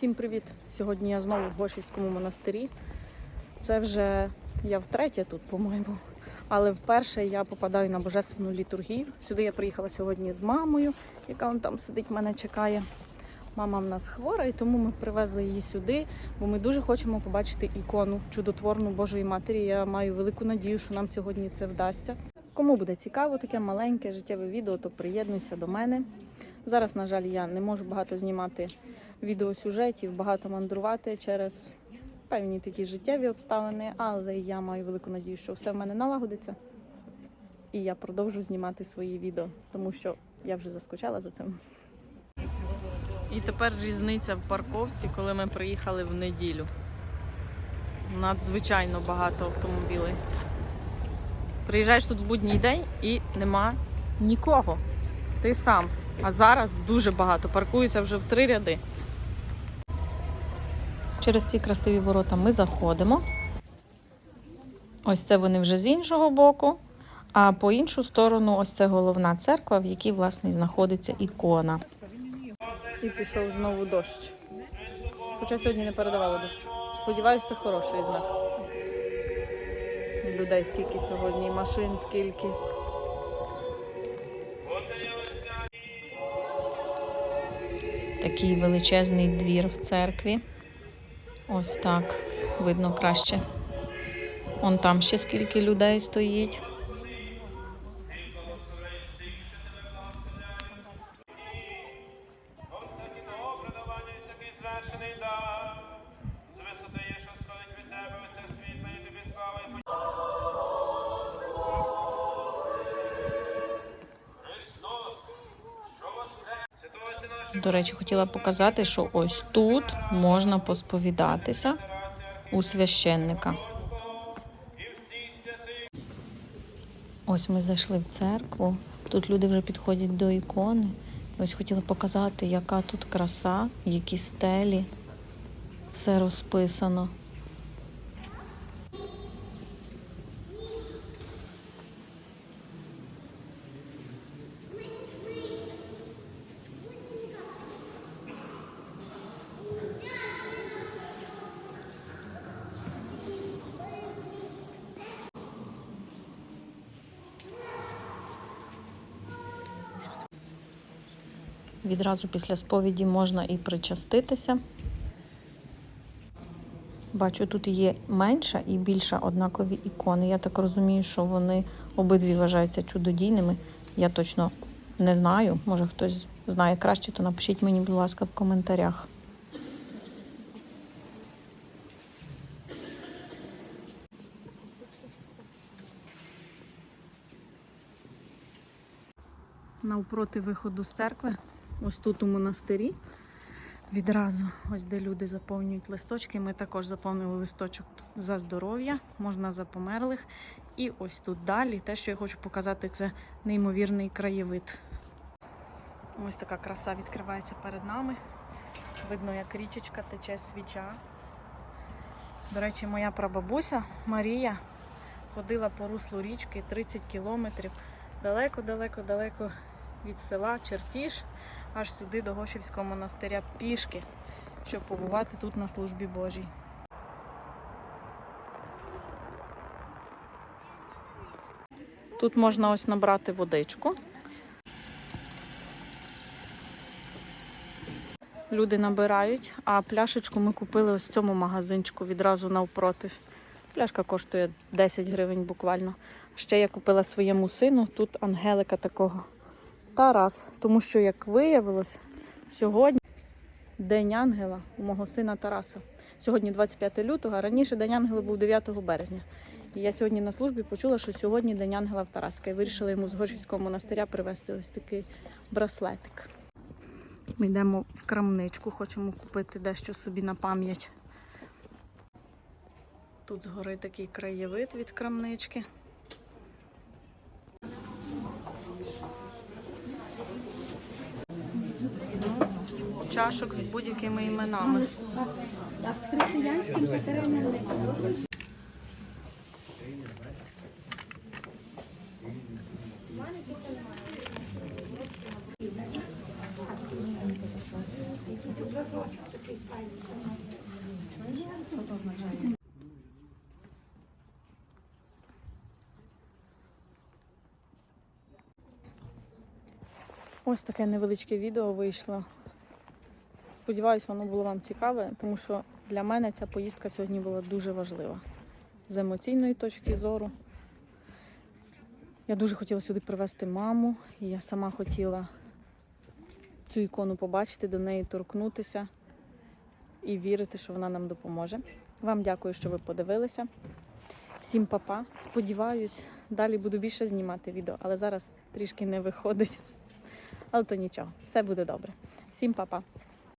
Всім привіт! Сьогодні я знову в Гошівському монастирі. Це вже я втретє тут, по-моєму. Але вперше я попадаю на божественну літургію. Сюди я приїхала сьогодні з мамою, яка вон там сидить, мене чекає. Мама в нас хвора, і тому ми привезли її сюди, бо ми дуже хочемо побачити ікону чудотворну Божої Матері. Я маю велику надію, що нам сьогодні це вдасться. Кому буде цікаво таке маленьке життєве відео, то приєднуйся до мене. Зараз, на жаль, я не можу багато знімати відеосюжетів, багато мандрувати через певні такі життєві обставини, але я маю велику надію, що все в мене налагодиться. І я продовжу знімати свої відео, тому що я вже заскучала за цим. І тепер різниця в парковці, коли ми приїхали в неділю. Надзвичайно багато автомобілей. Приїжджаєш тут в будній день і нема нікого. Ти сам. А зараз дуже багато. Паркуються вже в три ряди. Через ці красиві ворота ми заходимо. Ось це вони вже з іншого боку. А по іншу сторону, ось це головна церква, в якій, власне, знаходиться ікона. І пішов знову дощ. Хоча сьогодні не передавало дощу. Сподіваюся, це хороший знак. Людей скільки сьогодні, і машин скільки. Такий величезний двір в церкві. Ось так. Видно краще. Он там ще скільки людей стоїть. До речі, хотіла показати, що ось тут можна посповідатися у священника. Ось ми зайшли в церкву. Тут люди вже підходять до ікони. Ось хотіла показати, яка тут краса, які стелі. Все розписано. Відразу після сповіді можна і причаститися. Бачу, тут є менша і більша однакові ікони. Я так розумію, що вони обидві вважаються чудодійними. Я точно не знаю. Може хтось знає краще, то напишіть мені, будь ласка, в коментарях. Навпроти виходу з церкви, ось тут у монастирі. Відразу, ось де люди заповнюють листочки. Ми також заповнили листочок за здоров'я, можна за померлих. І ось тут далі. Те, що я хочу показати, це неймовірний краєвид. Ось така краса відкривається перед нами. Видно, як річечка тече свіча. До речі, моя прабабуся Марія ходила по руслу річки 30 кілометрів далеко-далеко-далеко від села Чертіж аж сюди до Гошівського монастиря пішки, щоб побувати тут на службі Божій. Тут можна ось набрати водичку. Люди набирають, а пляшечку ми купили ось в цьому магазинчику відразу навпроти. Пляшка коштує 10 гривень буквально. Ще я купила своєму сину тут ангелика такого Тарас. Тому що, як виявилось, сьогодні День ангела у мого сина Тараса. Сьогодні 25 лютого, а раніше День ангела був 9 березня. І я сьогодні на службі почула, що сьогодні День ангела в Тараска. І вирішила йому з Горшівського монастиря привезти ось такий браслетик. Ми йдемо в крамничку, хочемо купити дещо собі на пам'ять. Тут згори такий краєвид від крамнички. Чашок з будь-якими іменами. Ось таке невеличке відео вийшло. Сподіваюсь, воно було вам цікаве, тому що для мене ця поїздка сьогодні була дуже важлива. З емоційної точки зору. Я дуже хотіла сюди привезти маму, і я сама хотіла цю ікону побачити, до неї торкнутися і вірити, що вона нам допоможе. Вам дякую, що ви подивилися. Всім па-па. Сподіваюсь, далі буду більше знімати відео, але зараз трішки не виходить. Але то нічого, все буде добре. Всім па-па.